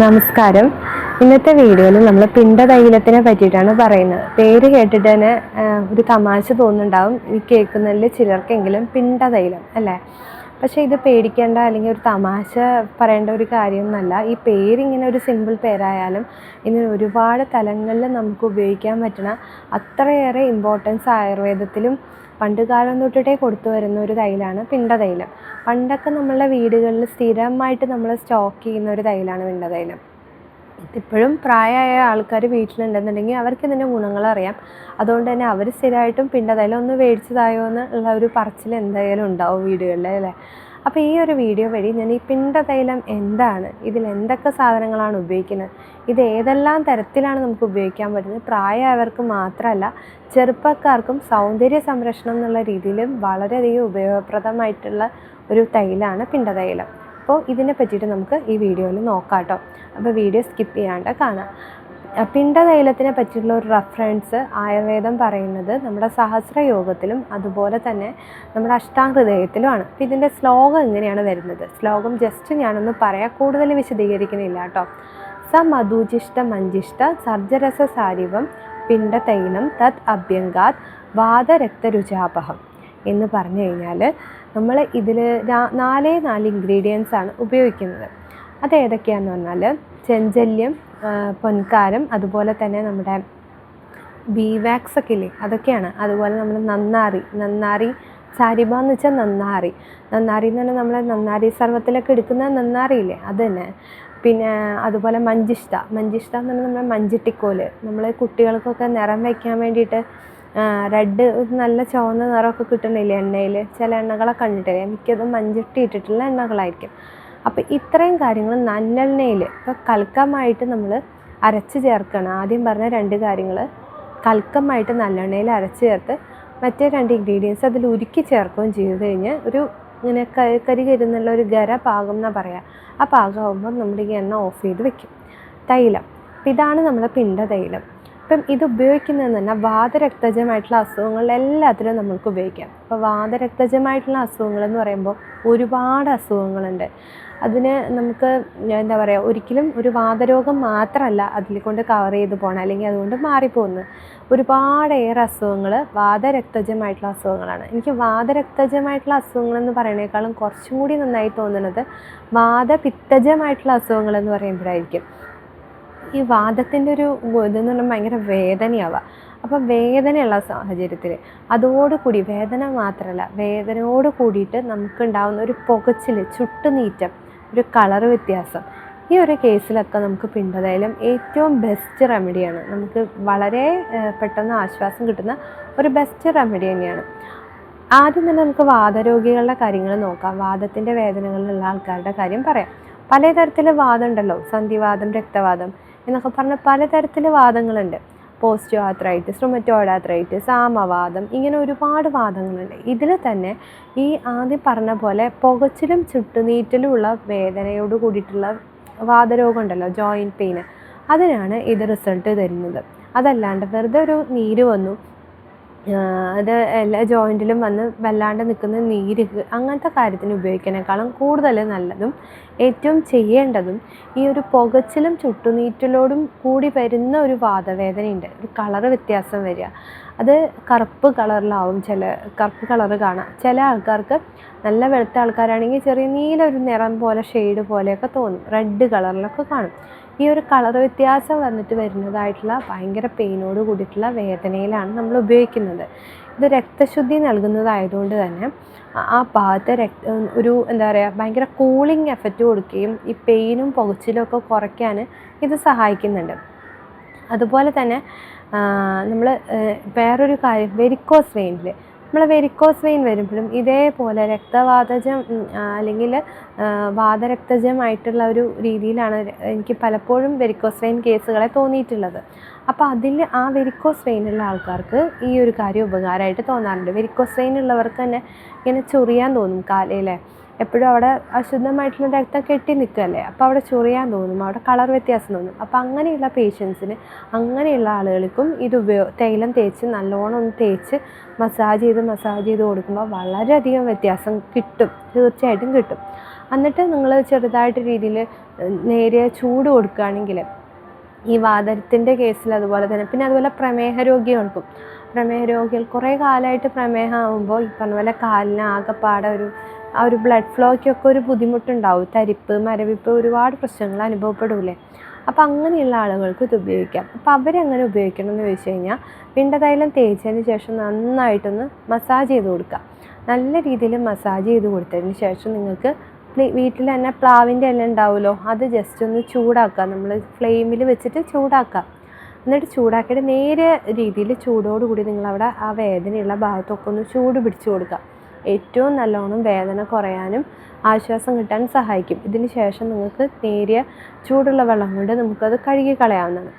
നമസ്കാരം. ഇന്നത്തെ വീഡിയോയിൽ നമ്മൾ പിണ്ടതൈലത്തിനെ പറ്റിയിട്ടാണ് പറയുന്നത്. പേര് കേട്ടിട്ട് തന്നെ ഒരു തമാശ തോന്നുന്നുണ്ടാവും ഈ കേൾക്കുന്നതിൽ ചിലർക്കെങ്കിലും പിണ്ടതൈലം അല്ലേ? പക്ഷേ ഇത് പേടിക്കേണ്ട അല്ലെങ്കിൽ ഒരു തമാശ പറയേണ്ട ഒരു കാര്യമൊന്നുമല്ല. ഈ പേരിങ്ങനെ ഒരു സിമ്പിൾ പേരായാലും ഇതിന് ഒരുപാട് തലങ്ങളിൽ നമുക്ക് ഉപയോഗിക്കാൻ പറ്റുന്ന അത്രയേറെ ഇമ്പോർട്ടൻസ് ആയുർവേദത്തിലും പണ്ട് കാലം തൊട്ടിട്ടേ കൊടുത്തു വരുന്ന ഒരു തൈലാണ് പിണ്ടതൈലം പണ്ടൊക്കെ നമ്മളുടെ വീടുകളിൽ സ്ഥിരമായിട്ട് നമ്മൾ സ്റ്റോക്ക് ചെയ്യുന്ന ഒരു തൈലാണ് പിണ്ടതൈലം ഇതിപ്പോഴും പ്രായമായ ആൾക്കാർ വീട്ടിലുണ്ടെന്നുണ്ടെങ്കിൽ ഗുണങ്ങൾ അറിയാം. അതുകൊണ്ട് തന്നെ അവർ സ്ഥിരമായിട്ടും പിണ്ടതൈലം ഒന്ന് മേടിച്ചതായോ എന്ന് ഉള്ള ഒരു പറച്ചിൽ എന്തായാലും ഉണ്ടാവും വീടുകളിൽ അല്ലേ? അപ്പോൾ ഈ ഒരു വീഡിയോ വഴി ഞാൻ ഈ പിണ്ടതൈലം എന്താണ്? ഇതിൽ എന്തൊക്കെ സാധനങ്ങളാണ് ഉപയോഗിക്കുന്നത്? ഇത് ഏതെല്ലാം തരത്തിലാണ് നമുക്ക് ഉപയോഗിക്കാൻ പറ്റുന്നത്? പ്രായമായവർക്ക് മാത്രമല്ല ചെറുപ്പക്കാർക്കും സൗന്ദര്യ സംരക്ഷണം എന്നുള്ള രീതിയിലും വളരെയധികം ഉപയോഗപ്രദമായിട്ടുള്ള ഒരു തൈലാണ് പിണ്ടതൈലം. അപ്പോൾ ഇതിനെ പറ്റിയിട്ട് നമുക്ക് ഈ വീഡിയോയിൽ നോക്കാം കേട്ടോ. അപ്പോൾ വീഡിയോ സ്കിപ്പ് ചെയ്യാണ്ട് കാണാം. പിണ്ടതൈലത്തിനെ പറ്റിയുള്ള ഒരു റെഫറൻസ് ആയുർവേദം പറയുന്നത് നമ്മുടെ സഹസ്രയോഗത്തിലും അതുപോലെ തന്നെ നമ്മുടെ അഷ്ടാംഗഹൃദയത്തിലുമാണ്. അപ്പോൾ ഇതിന്റെ ശ്ലോകം എങ്ങനെയാണ് വരുന്നത്? ശ്ലോകം ജസ്റ്റ് ഞാനൊന്ന് പറയാം. കൂടുതൽ വിശദീകരിക്കുന്നില്ല കേട്ടോ. സ മധുജിഷ്ട മഞ്ജിഷ്ട സർജരസ സാരിവം പിണ്ടതൈലം തത് അഭ്യങ്കാത് വാദരക്തരുചാപഹം എന്ന് പറഞ്ഞു കഴിഞ്ഞാൽ നമ്മൾ ഇതിൽ നാലേ നാല് ഇൻഗ്രീഡിയൻസ് ആണ് ഉപയോഗിക്കുന്നത്. അത് ഏതൊക്കെയാണെന്ന് പറഞ്ഞാൽ ചെഞ്ചല്യം പൊൻകാരം അതുപോലെ തന്നെ നമ്മുടെ ബി വാക്സ് ഒക്കെ ഇല്ലേ അതൊക്കെയാണ്. അതുപോലെ നമ്മൾ നന്നാറി നന്നാറി സാരിബ എന്ന് വെച്ചാൽ നന്നാറി. നന്നാറി എന്ന് പറഞ്ഞാൽ നമ്മൾ നന്നാരി സർവത്തിലൊക്കെ എടുക്കുന്ന നന്നാറി ഇല്ലേ അത് തന്നെ. പിന്നെ അതുപോലെ മഞ്ചിഷ്ട മഞ്ചിഷ്ട എന്ന് പറഞ്ഞാൽ നമ്മുടെ മഞ്ചിട്ടിക്കോൽ. നമ്മൾ കുട്ടികൾക്കൊക്കെ നിറം വയ്ക്കാൻ വേണ്ടിയിട്ട് റെഡ് നല്ല ചുവന്ന നിറമൊക്കെ കിട്ടണില്ലേ എണ്ണയിൽ ചില എണ്ണകളൊക്കെ കണ്ടിട്ടില്ലേ? മിക്കതും മഞ്ചിട്ടി ഇട്ടിട്ടുള്ള എണ്ണകളായിരിക്കും. അപ്പോൾ ഇത്രയും കാര്യങ്ങൾ നല്ലെണ്ണയിൽ ഇപ്പോൾ കൽക്കമായിട്ട് നമ്മൾ അരച്ച് ചേർക്കണം. ആദ്യം പറഞ്ഞ രണ്ട് കാര്യങ്ങൾ കൽക്കമായിട്ട് നല്ലെണ്ണയിൽ അരച്ച് ചേർത്ത് മറ്റേ രണ്ട് ഇൻഗ്രീഡിയൻസ് അതിൽ ഉരുക്കി ചേർക്കുകയും ചെയ്ത് കഴിഞ്ഞാൽ ഒരു ഇങ്ങനെ കരി കരുന്നുള്ള ഒരു ഗര പാകം എന്നാണ് പറയുക ആ പാകമാകുമ്പോൾ നമ്മുടെ ഈ എണ്ണ ഓഫ് ചെയ്ത് വെക്കും. തൈലം. ഇതാണ് നമ്മുടെ പിണ്ട തൈലം. ഇപ്പം ഇത് ഉപയോഗിക്കുന്നത് തന്നെ വാതരക്തജമായിട്ടുള്ള എല്ലാത്തിലും നമ്മൾക്ക് ഉപയോഗിക്കാം. അപ്പോൾ വാതരക്തജമായിട്ടുള്ള അസുഖങ്ങൾ എന്ന് പറയുമ്പോൾ ഒരുപാട് അസുഖങ്ങളുണ്ട്. അതിന് നമുക്ക് എന്താ പറയുക ഒരിക്കലും ഒരു വാതരോഗം മാത്രമല്ല അതിൽ കൊണ്ട് കവർ ചെയ്ത് പോകണം അല്ലെങ്കിൽ അതുകൊണ്ട് മാറിപ്പോകുന്നത്. ഒരുപാടേറെ അസുഖങ്ങൾ വാതരക്തജമായിട്ടുള്ള അസുഖങ്ങളാണ്. എനിക്ക് വാതരക്തജമായിട്ടുള്ള അസുഖങ്ങൾ എന്ന് പറയുന്നതിനേക്കാളും കുറച്ചും കൂടി നന്നായി തോന്നുന്നത് വാതപിത്തജമായിട്ടുള്ള അസുഖങ്ങൾ എന്ന് പറയുമ്പോഴായിരിക്കും. ഈ വാദത്തിന്റെ ഒരു ഇതെന്ന് പറഞ്ഞാൽ ഭയങ്കര വേദനയാവുക അപ്പം വേദനയുള്ള സാഹചര്യത്തിൽ അതോടുകൂടി വേദന മാത്രമല്ല വേദനയോട് കൂടിയിട്ട് നമുക്കുണ്ടാവുന്ന ഒരു പുകച്ചിൽ ചുട്ടുനീറ്റം ഒരു കളർ വ്യത്യാസം ഈ ഒരു കേസിലൊക്കെ നമുക്ക് പിണ്ടതൈലം ഏറ്റവും ബെസ്റ്റ് റെമഡിയാണ് നമുക്ക് വളരെ പെട്ടെന്ന് ആശ്വാസം കിട്ടുന്ന ഒരു ബെസ്റ്റ് റെമഡി തന്നെയാണ്. ആദ്യം തന്നെ നമുക്ക് വാദരോഗികളുടെ കാര്യങ്ങൾ നോക്കാം. വാദത്തിന്റെ വേദനകളിലുള്ള ആൾക്കാരുടെ കാര്യം പറയാം. പലതരത്തിൽ വാദം ഉണ്ടല്ലോ. സന്ധിവാദം രക്തവാദം. എന്നൊക്കെ പറഞ്ഞ പലതരത്തിൽ വാദങ്ങളുണ്ട്. പോസ്റ്റോ ആത്രൈറ്റിസ് റൊമറ്റോയിഡ് ആത്രൈറ്റിസ് ആമവാദം ഇങ്ങനെ ഒരുപാട് വാദങ്ങളുണ്ട്. ഇതിൽ തന്നെ ഈ ആദ്യം പറഞ്ഞ പോലെ പുകച്ചിലും ചുട്ടുനീറ്റലുമുള്ള വേദനയോട് കൂടിയിട്ടുള്ള വാദരോഗം ഉണ്ടല്ലോ ജോയിന്റ് പെയിന് അതിനാണ് ഇത് റിസൾട്ട് തരുന്നത്. അതല്ലാണ്ട് വെറുതെ ഒരു നീര് വന്നു അത് എല്ലാ ജോയിന്റിലും വന്ന് വല്ലാണ്ട് നിൽക്കുന്ന നീര് അങ്ങനത്തെ കാര്യത്തിന് ഉപയോഗിക്കുന്നതിനേക്കാളും കൂടുതൽ നല്ലതും ഏറ്റവും ചെയ്യേണ്ടതും ഈ ഒരു പുകച്ചിലും ചുട്ടുനീറ്റലോടും കൂടി വരുന്ന ഒരു വാദവേദനയുണ്ട്. ഒരു കളറ് വ്യത്യാസം വരിക. അത് കറുപ്പ് കളറിലാവും ചില കറുപ്പ് കളറ് കാണാം ചില ആൾക്കാർക്ക് നല്ല വെളുത്ത ആൾക്കാരാണെങ്കിൽ ചെറിയ നീല ഒരു നിറം പോലെ ഷെയ്ഡ് പോലെയൊക്കെ തോന്നും. റെഡ് കളറിലൊക്കെ കാണും. ഈ ഒരു കളർ വ്യത്യാസം വന്നിട്ട് വരുന്നതായിട്ടുള്ള ഭയങ്കര പെയിനോട് കൂടിയിട്ടുള്ള വേദനയിലാണ് നമ്മൾ ഉപയോഗിക്കുന്നത്. ഇത് രക്തശുദ്ധി നൽകുന്നതായതുകൊണ്ട് തന്നെ ആ- ഭാഗത്തെ രക്ത ഒരു എന്താ പറയുക ഭയങ്കര കൂളിംഗ് എഫക്റ്റ് കൊടുക്കുകയും ഈ പെയിനും പുകച്ചിലും ഒക്കെ കുറയ്ക്കാൻ ഇത് സഹായിക്കുന്നുണ്ട്. അതുപോലെ തന്നെ നമ്മൾ വേറൊരു കാര്യം വെരിക്കോസ് വെയിനിൽ നമ്മൾ വെരിക്കോസ് വെയിൻ വരുമ്പോഴും ഇതേപോലെ രക്തവാതജം അല്ലെങ്കിൽ വാതരക്തജമായിട്ടുള്ള ഒരു രീതിയിലാണ് എനിക്ക് പലപ്പോഴും വെരിക്കോസ് വെയിൻ കേസുകളെ തോന്നിയിട്ടുള്ളത്. അപ്പോൾ അതിൽ ആ വെരിക്കോസ് വെയിനുള്ള ആൾക്കാർക്ക് ഈ ഒരു കാര്യം ഉപകാരമായിട്ട് തോന്നാറുണ്ട്. വെരിക്കോസ് വെയിൻ ഉള്ളവർക്ക് തന്നെ ഇങ്ങനെ ചൊറിയാൻ തോന്നും കാലയിലെ എപ്പോഴും അവിടെ അശുദ്ധമായിട്ടുള്ള രക്തം കെട്ടി നിൽക്കുകയല്ലേ? അപ്പോൾ അവിടെ ചൊറിയാൻ തോന്നും അവിടെ കളർ വ്യത്യാസം തോന്നും. അപ്പോൾ അങ്ങനെയുള്ള പേഷ്യൻസിന് അങ്ങനെയുള്ള ആളുകൾക്കും ഇത് ഉപയോഗ തൈലം തേച്ച് നല്ലോണം ഒന്ന് തേച്ച് മസാജ് ചെയ്ത് മസാജ് ചെയ്ത് കൊടുക്കുമ്പോൾ വളരെയധികം വ്യത്യാസം കിട്ടും. തീർച്ചയായിട്ടും കിട്ടും. എന്നിട്ട് നിങ്ങൾ ചെറുതായിട്ട് രീതിയിൽ നേരിയ ചൂട് കൊടുക്കുകയാണെങ്കിൽ ഈ വാതരത്തിന്റെ കേസിൽ അതുപോലെ തന്നെ പിന്നെ അതുപോലെ പ്രമേഹ രോഗികൾക്കും പ്രമേഹ രോഗികൾ കുറേ കാലമായിട്ട് പ്രമേഹം ആകുമ്പോൾ ഈ പറഞ്ഞ പോലെ കാലിന് ആകെപ്പാടെ ഒരു ആ ഒരു ബ്ലഡ് ഫ്ലോയ്ക്കൊക്കെ ഒരു ബുദ്ധിമുട്ടുണ്ടാവും. തരിപ്പ് മരവിപ്പ് ഒരുപാട് പ്രശ്നങ്ങൾ അനുഭവപ്പെടൂലേ അപ്പോൾ അങ്ങനെയുള്ള ആളുകൾക്ക് ഇത് ഉപയോഗിക്കാം. അപ്പോൾ അവരെങ്ങനെ ഉപയോഗിക്കണം എന്ന് ചോദിച്ചു കഴിഞ്ഞാൽ പിണ്ടതൈലം തേച്ചതിന് ശേഷം നന്നായിട്ടൊന്ന് മസാജ് ചെയ്ത് കൊടുക്കുക. നല്ല രീതിയിൽ മസാജ് ചെയ്ത് കൊടുത്തതിന് ശേഷം നിങ്ങൾക്ക് വീട്ടിൽ തന്നെ പ്ലാവിന്റെ എല്ലാം ഉണ്ടാവുമല്ലോ അത് ജസ്റ്റ് ഒന്ന് ചൂടാക്കുക. നമ്മൾ ഫ്ലെയിമിൽ വെച്ചിട്ട് ചൂടാക്കുക. എന്നിട്ട് ചൂടാക്കിയിട്ട് നേരെ രീതിയിൽ ചൂടോടുകൂടി നിങ്ങളവിടെ ആ വേദനയുള്ള ഭാഗത്തൊക്കെ ഒന്ന് ചൂട് പിടിച്ചു കൊടുക്കുക. ഏറ്റവും നല്ലോണം വേദന കുറയാനും ആശ്വാസം കിട്ടാൻ സഹായിക്കും. ഇതിന് ശേഷം നിങ്ങൾക്ക് നേരിയ ചൂടുള്ള വെള്ളം കൊണ്ട് നമുക്കത് കഴുകി കളയാവുന്നതാണ്.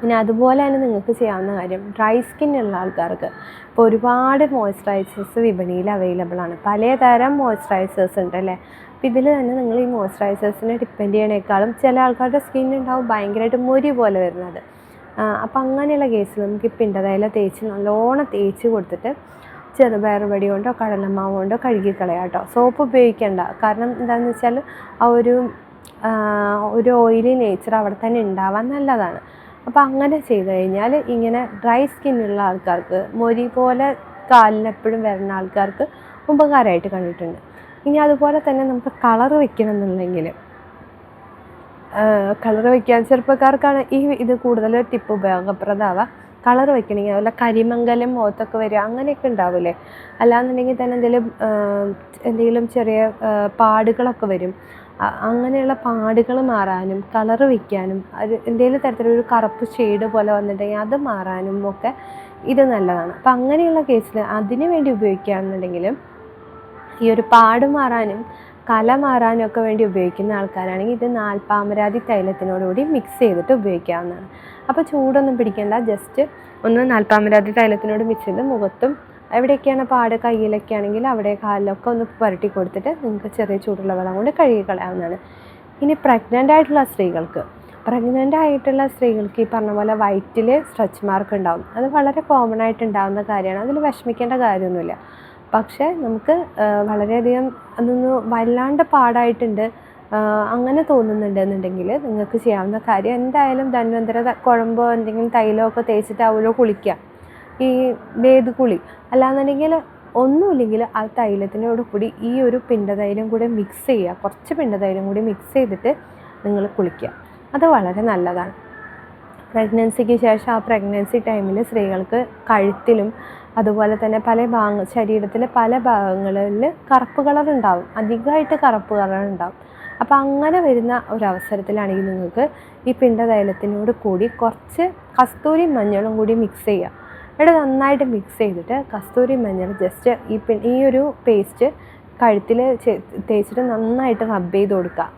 പിന്നെ അതുപോലെ തന്നെ നിങ്ങൾക്ക് ചെയ്യാവുന്ന കാര്യം ഡ്രൈ സ്കിൻ ഉള്ള ആൾക്കാർക്ക് ഇപ്പോൾ ഒരുപാട് മോയ്സ്ചറൈസേഴ്സ് വിപണിയിൽ അവൈലബിൾ ആണ്. പലതരം മോയ്സ്ചറൈസേഴ്സ് ഉണ്ട് അല്ലേ? അപ്പോൾ ഇതിൽ തന്നെ നിങ്ങൾ ഈ മോയ്സ്ചറൈസേഴ്സിനെ ഡിപ്പെൻഡ് ചെയ്യണേക്കാളും ചില ആൾക്കാരുടെ സ്കിൻ ഭയങ്കരമായിട്ട് മുരി പോലെ വരുന്നത്. അപ്പോൾ അങ്ങനെയുള്ള കേസിൽ നമുക്ക് പിണ്ടതയില തേച്ച് നല്ലോണം തേച്ച് കൊടുത്തിട്ട് ചെറുപയർ കൊണ്ടോ കടലമാവ് കൊണ്ടോ കഴുകിക്കളയാം കേട്ടോ. സോപ്പ് ഉപയോഗിക്കേണ്ട. കാരണം എന്താണെന്ന് വെച്ചാൽ ആ ഒരു ഒരു ഓയിലി നേച്ചർ അവിടെ തന്നെ ഉണ്ടാവാൻ നല്ലതാണ്. അപ്പോൾ അങ്ങനെ ചെയ്തു കഴിഞ്ഞാൽ ഇങ്ങനെ ഡ്രൈ സ്കിന്നുള്ള ആൾക്കാർക്ക് മൊരി പോലെ കാലിനെപ്പോഴും വരുന്ന ആൾക്കാർക്ക് ഉപകാരമായിട്ട് കണ്ടിട്ടുണ്ട്. ഇനി അതുപോലെ തന്നെ നമുക്ക് കളർ വെക്കണം എന്നുണ്ടെങ്കിൽ കളർ വയ്ക്കാൻ ചെറുപ്പക്കാർക്കാണ് ഈ ഇത് കൂടുതൽ ടിപ്പ് ഉപയോഗപ്രദമാവുക. കളർ വയ്ക്കണമെങ്കിൽ അതുപോലെ കരിമംഗലം മുഖത്തൊക്കെ വരിക അങ്ങനെയൊക്കെ ഉണ്ടാവില്ലേ? അല്ലാന്നുണ്ടെങ്കിൽ തന്നെ എന്തെങ്കിലും എന്തെങ്കിലും ചെറിയ പാടുകളൊക്കെ വരും. അങ്ങനെയുള്ള പാടുകൾ മാറാനും കളർ വയ്ക്കാനും അത് എന്തെങ്കിലും തരത്തിലൊരു കറുപ്പ് ഷെയ്ഡ് പോലെ വന്നിട്ടുണ്ടെങ്കിൽ അത് മാറാനും ഒക്കെ ഇത് നല്ലതാണ്. അപ്പം അങ്ങനെയുള്ള കേസിൽ അതിനു വേണ്ടി ഉപയോഗിക്കുകയാണെന്നുണ്ടെങ്കിലും ഈ ഒരു പാട് മാറാനും കല മാറാനൊക്കെ വേണ്ടി ഉപയോഗിക്കുന്ന ആൾക്കാരാണെങ്കിൽ ഇത് നാൽപ്പാമരാതി തൈലത്തിനോടുകൂടി മിക്സ് ചെയ്തിട്ട് ഉപയോഗിക്കാവുന്നതാണ്. അപ്പോൾ ചൂടൊന്നും പിടിക്കേണ്ട ജസ്റ്റ് ഒന്ന് നാൽപ്പാമരാതി തൈലത്തിനോട് മിക്സ് ചെയ്ത് മുഖത്തും എവിടെയൊക്കെയാണ് പാട് കയ്യിലൊക്കെ ആണെങ്കിൽ അവിടെ കാലിലൊക്കെ ഒന്ന് പുരട്ടി കൊടുത്തിട്ട് നിങ്ങൾക്ക് ചെറിയ ചൂടുള്ള വെള്ളം കൊണ്ട് കഴുകി കളയാവുന്നതാണ്. ഇനി പ്രഗ്നന്റ് ആയിട്ടുള്ള സ്ത്രീകൾക്ക് പ്രഗ്നന്റ് ആയിട്ടുള്ള സ്ത്രീകൾക്ക് ഈ പറഞ്ഞ പോലെ വയറ്റിൽ സ്ട്രെച്ച് മാർക്ക് ഉണ്ടാവും. അത് വളരെ കോമൺ ആയിട്ട് ഉണ്ടാകുന്ന കാര്യമാണ്. അതിൽ വിഷമിക്കേണ്ട കാര്യമൊന്നുമില്ല. പക്ഷേ നമുക്ക് വളരെയധികം അതൊന്ന് വല്ലാണ്ട് പാടായിട്ടുണ്ട്. അങ്ങനെ തോന്നുന്നുണ്ടെന്നുണ്ടെങ്കിൽ നിങ്ങൾക്ക് ചെയ്യാവുന്ന കാര്യം എന്തായാലും ധന്വന്തര കുഴമ്പോ എന്തെങ്കിലും തൈലോ ഒക്കെ തേച്ചിട്ട് തേച്ചിട്ടാവുമല്ലോ കുളിക്കുക. ഈ വേദ് കുളി. അല്ലാന്നുണ്ടെങ്കിൽ ഒന്നുമില്ലെങ്കിൽ ആ തൈലത്തിനോട് കൂടി ഈ ഒരു പിണ്ടതൈലം കൂടി മിക്സ് ചെയ്യുക. കുറച്ച് പിണ്ടതൈലം കൂടി മിക്സ് ചെയ്തിട്ട് നിങ്ങൾ കുളിക്കുക. അത് വളരെ നല്ലതാണ്. പ്രഗ്നൻസിക്ക് ശേഷം ആ പ്രഗ്നൻസി ടൈമിൽ സ്ത്രീകൾക്ക് കഴുത്തിലും അതുപോലെ തന്നെ പല ഭാഗ ശരീരത്തിലെ പല ഭാഗങ്ങളിൽ കറുപ്പ് കളർ ഉണ്ടാവും. അധികമായിട്ട് കറുപ്പ് കളർ ഉണ്ടാവും. അപ്പോൾ അങ്ങനെ വരുന്ന ഒരവസരത്തിലാണെങ്കിൽ നിങ്ങൾക്ക് ഈ പിണ്ടതൈലത്തിനോട് കൂടി കുറച്ച് കസ്തൂരി മഞ്ഞളും കൂടി മിക്സ് ചെയ്യുക എന്നിട്ട് നന്നായിട്ട് മിക്സ് ചെയ്തിട്ട് കസ്തൂരി മഞ്ഞൾ ജസ്റ്റ് ഈ ഈ ഒരു പേസ്റ്റ് കഴുത്തിൽ തേച്ചിട്ട് നന്നായിട്ട് റബ്ബ് ചെയ്ത് കൊടുക്കുക.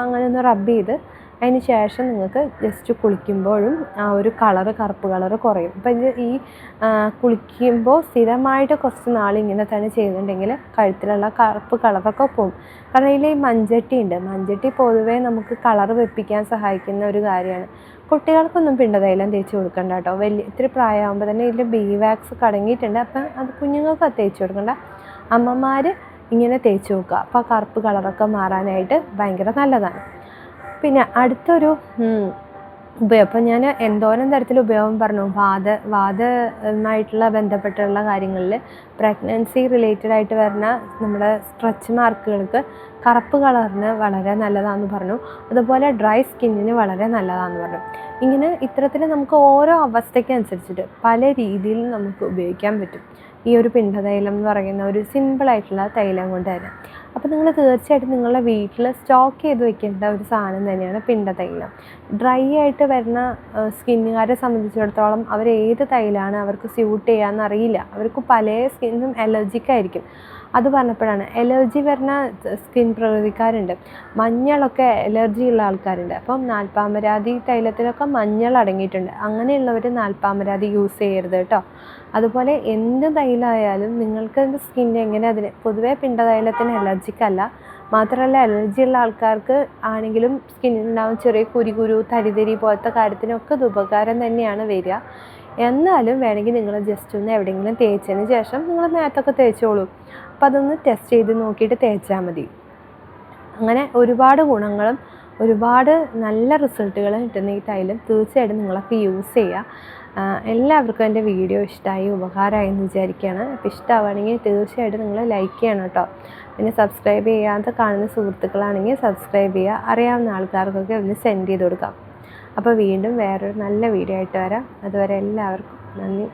അങ്ങനെ ഒന്ന് റബ്ബ് ചെയ്ത് അതിന് ശേഷം നിങ്ങൾക്ക് ജസ്റ്റ് കുളിക്കുമ്പോഴും ആ ഒരു കളറ് കറുപ്പ് കളറ് കുറയും. അപ്പം ഇത് ഈ കുളിക്കുമ്പോൾ സ്ഥിരമായിട്ട് കുറച്ച് നാൾ ഇങ്ങനെ തന്നെ ചെയ്യുന്നുണ്ടെങ്കിൽ കഴുത്തിലുള്ള കറുപ്പ് കളറൊക്കെ പോകും. കാരണം ഇതിൽ ഈ മഞ്ചട്ടി ഉണ്ട്. മഞ്ചട്ടി പൊതുവേ നമുക്ക് കളർ വെപ്പിക്കാൻ സഹായിക്കുന്ന ഒരു കാര്യമാണ്. കുട്ടികൾക്കൊന്നും പിണ്ടതൈലം തേച്ച് കൊടുക്കണ്ട കേട്ടോ. വലിയ ഇത്തിരി പ്രായമാകുമ്പോൾ തന്നെ ഇതിൽ ബി വാക്സ് കടങ്ങിയിട്ടുണ്ട്. അപ്പം അത് കുഞ്ഞുങ്ങൾക്ക് തേച്ച് കൊടുക്കണ്ട. അമ്മമാർ ഇങ്ങനെ തേച്ച് നോക്കുക അപ്പോൾ കറുപ്പ് കളറൊക്കെ മാറാനായിട്ട് ഭയങ്കര നല്ലതാണ്. പിന്നെ അടുത്തൊരു ഉപയോഗം ഞാൻ എന്തോരം തരത്തിൽ ഉപയോഗം പറഞ്ഞു. വാദ വാദമായിട്ടുള്ള ബന്ധപ്പെട്ടുള്ള കാര്യങ്ങളിൽ പ്രഗ്നൻസി റിലേറ്റഡ് ആയിട്ട് വരുന്ന നമ്മുടെ സ്ട്രെച്ച് മാർക്കുകൾക്ക് കറുപ്പ് കളറിന് വളരെ നല്ലതാണെന്ന് പറഞ്ഞു. അതുപോലെ ഡ്രൈ സ്കിന്നിന് വളരെ നല്ലതാണെന്ന് പറഞ്ഞു. ഇങ്ങനെ ഇത്തരത്തിൽ നമുക്ക് ഓരോ അവസ്ഥയ്ക്കനുസരിച്ചിട്ട് പല രീതിയിൽ നമുക്ക് ഉപയോഗിക്കാൻ പറ്റും. ഈ ഒരു പിണ്ടതൈലം എന്ന് പറയുന്ന ഒരു സിമ്പിളായിട്ടുള്ള തൈലം കൊണ്ട് തന്നെ. അപ്പോൾ നിങ്ങൾ തീർച്ചയായിട്ടും നിങ്ങളുടെ വീട്ടിൽ സ്റ്റോക്ക് ചെയ്ത് വെക്കേണ്ട ഒരു സാധനം തന്നെയാണ് പിണ്ട തൈലം. ഡ്രൈ ആയിട്ട് വരുന്ന സ്കിന്നുകാരെ സംബന്ധിച്ചിടത്തോളം അവർ ഏത് തൈലാണ് അവർക്ക് സ്യൂട്ട് ചെയ്യാമെന്ന് അറിയില്ല. അവർക്ക് പല സ്കിന്നും അലർജിക്കായിരിക്കും അത് പറഞ്ഞപ്പോഴാണ് അലർജി വരുന്ന സ്കിൻ പ്രകൃതിക്കാരുണ്ട്. മഞ്ഞളൊക്കെ അലർജി ഉള്ള ആൾക്കാരുണ്ട്. അപ്പം നാൽപ്പാമരാതി തൈലത്തിലൊക്കെ മഞ്ഞൾ അടങ്ങിയിട്ടുണ്ട്. അങ്ങനെയുള്ളവർ നാൽപ്പാമരാതി യൂസ് ചെയ്യരുത് കേട്ടോ. അതുപോലെ എന്ത് തൈലായാലും നിങ്ങൾക്ക് സ്കിൻ എങ്ങനെ അതിന് പൊതുവേ പിണ്ടതൈലത്തിന് അലർജിക്കല്ല. മാത്രമല്ല അലർജി ഉള്ള ആൾക്കാർക്ക് ആണെങ്കിലും സ്കിന്നിനുണ്ടാവും ചെറിയ കുരി കുരു തരിതരി പോലത്തെ കാര്യത്തിനൊക്കെ ഇത് ഉപകാരം തന്നെയാണ് വരിക. എന്നാലും വേണമെങ്കിൽ നിങ്ങൾ ജസ്റ്റ് ഒന്ന് എവിടെയെങ്കിലും തേച്ചതിന് ശേഷം നിങ്ങൾ നേരത്തൊക്കെ തേച്ചോളൂ. അപ്പോൾ അതൊന്ന് ടെസ്റ്റ് ചെയ്ത് നോക്കിയിട്ട് തേച്ചാൽ മതി. അങ്ങനെ ഒരുപാട് ഗുണങ്ങളും ഒരുപാട് നല്ല റിസൾട്ടുകൾ കിട്ടുന്ന ഈ തൈലം തീർച്ചയായിട്ടും നിങ്ങളൊക്കെ യൂസ് ചെയ്യുക എല്ലാവർക്കും എന്റെ വീഡിയോ ഇഷ്ടമായി ഉപകാരമായി എന്ന് വിചാരിക്കുകയാണ്. അപ്പോൾ ഇഷ്ടമാവുകയാണെങ്കിൽ തീർച്ചയായിട്ടും നിങ്ങൾ ലൈക്ക് ചെയ്യണം കേട്ടോ. പിന്നെ സബ്സ്ക്രൈബ് ചെയ്യാതെ കാണുന്ന സുഹൃത്തുക്കളാണെങ്കിൽ സബ്സ്ക്രൈബ് ചെയ്യുക. അറിയാവുന്ന ആൾക്കാർക്കൊക്കെ ഒന്ന് സെൻഡ് ചെയ്ത് കൊടുക്കാം. അപ്പോൾ വീണ്ടും വേറൊരു നല്ല വീഡിയോ ആയിട്ട് വരാം. അതുവരെ എല്ലാവർക്കും നന്ദി.